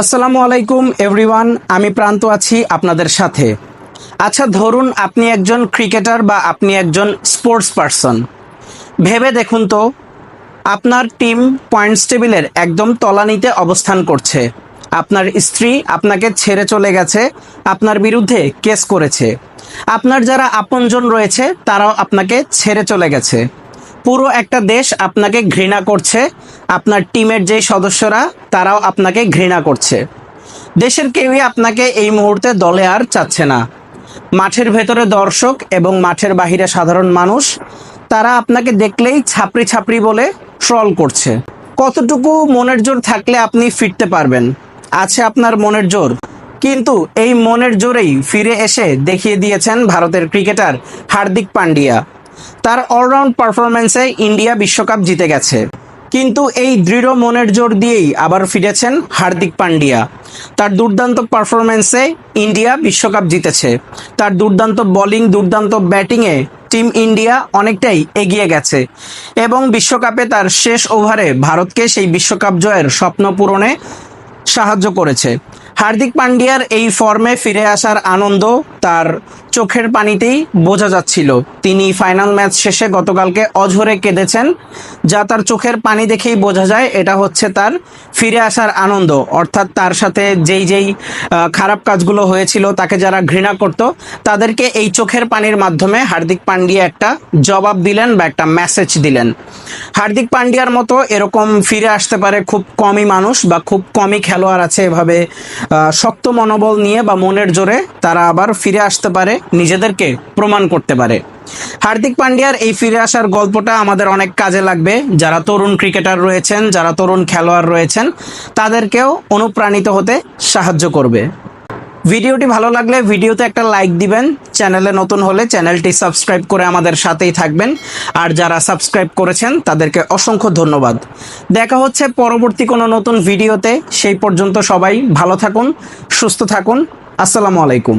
আসসালামু আলাইকুম এভরিওয়ান আমি প্রান্ত আছি আপনাদের সাথে। আচ্ছা ধরুন আপনি একজন ক্রিকেটার বা আপনি একজন স্পোর্টস পারসন ভেবে দেখুন তো, আপনার টিম পয়েন্টস টেবিলের একদম তলানিতে অবস্থান করছে। আপনার স্ত্রী আপনাকে ছেড়ে চলে গেছে, আপনার বিরুদ্ধে কেস করেছে। আপনার যারা আপনজন রয়েছে, তারাও আপনাকে ছেড়ে চলে গেছে। পুরো একটা দেশ আপনাকে ঘৃণা করছে। আপনার টিমের যে সদস্যরা, তারাও আপনাকে ঘৃণা করছে। দেশের কেউই আপনাকে এই মুহূর্তে দলে আর চাচ্ছে না। মাঠের ভেতরে দর্শক এবং মাঠের বাহিরে সাধারণ মানুষ, তারা আপনাকে দেখলেই ছাপড়ি ছাপড়ি বলে ট্রল করছে। কতটুকু মনের জোর থাকলে আপনি ফিরতে পারবেন? আছে আপনার মনের জোর। কিন্তু এই মনের জোরেই ফিরে এসে দেখিয়ে দিয়েছেন ভারতের ক্রিকেটার হার্দিক পান্ডিয়া। তার অলরাউন্ড পারফরমেন্সে ইন্ডিয়া বিশ্বকাপ জিতে গেছে। কিন্তু এই দৃঢ় মনের জোর দিয়েই আবার ফিরেছেন হার্দিক পান্ডিয়া। তার দুর্দান্ত পারফরমেন্সে ইন্ডিয়া বিশ্বকাপ জিতেছে। তার দুর্দান্ত বোলিং দুর্দান্ত ব্যাটিংয়ে টিম ইন্ডিয়া অনেকটাই এগিয়ে গেছে। এবং বিশ্বকাপে তার শেষ ওভারে ভারতকে সেই বিশ্বকাপ জয়ের স্বপ্ন পূরণে সাহায্য করেছে। হার্দিক পান্ডিয়ার এই ফর্মে ফিরে আসার আনন্দ তার চোখের পানিতেই বোঝা যাচ্ছিল। তিনি ফাইনাল ম্যাচ শেষে গতকালকে অঝরে কেঁদেছেন, যা তার চোখের পানি দেখেই বোঝা যায়, এটা হচ্ছে তার ফিরে আসার আনন্দ। অর্থাৎ তার সাথে যেই যেই খারাপ কাজগুলো হয়েছিল, তাকে যারা ঘৃণা করত, তাদেরকে এই চোখের পানির মাধ্যমে হার্দিক পান্ডিয়া একটা জবাব দিলেন বা একটা মেসেজ দিলেন। হার্দিক পান্ডিয়ার মতো এরকম ফিরে আসতে পারে খুব কমই মানুষ বা খুব কমই খেলোয়াড় আছে এভাবে শক্ত মনোবল নিয়ে বা মনের জোরে তারা আবার ফিরে আসতে পারে, নিজেদেরকে প্রমাণ করতে পারে। হার্দিক পান্ডিয়ার এই ফিরে আসার গল্পটা আমাদের অনেক কাজে লাগবে। যারা তরুণ ক্রিকেটার রয়েছেন, যারা তরুণ খেলোয়াড় রয়েছেন, তাদেরকেও অনুপ্রাণিত হতে সাহায্য করবে। ভিডিওটি ভালো লাগলে ভিডিওতে একটা লাইক দিবেন। চ্যানেলে নতুন হলে চ্যানেলটি সাবস্ক্রাইব করে আমাদের সাথেই থাকবেন। আর যারা সাবস্ক্রাইব করেছেন, তাদেরকে অসংখ্য ধন্যবাদ। দেখা হচ্ছে পরবর্তী কোনো নতুন ভিডিওতে। সেই পর্যন্ত সবাই ভালো থাকুন, সুস্থ থাকুন। আসসালামু আলাইকুম।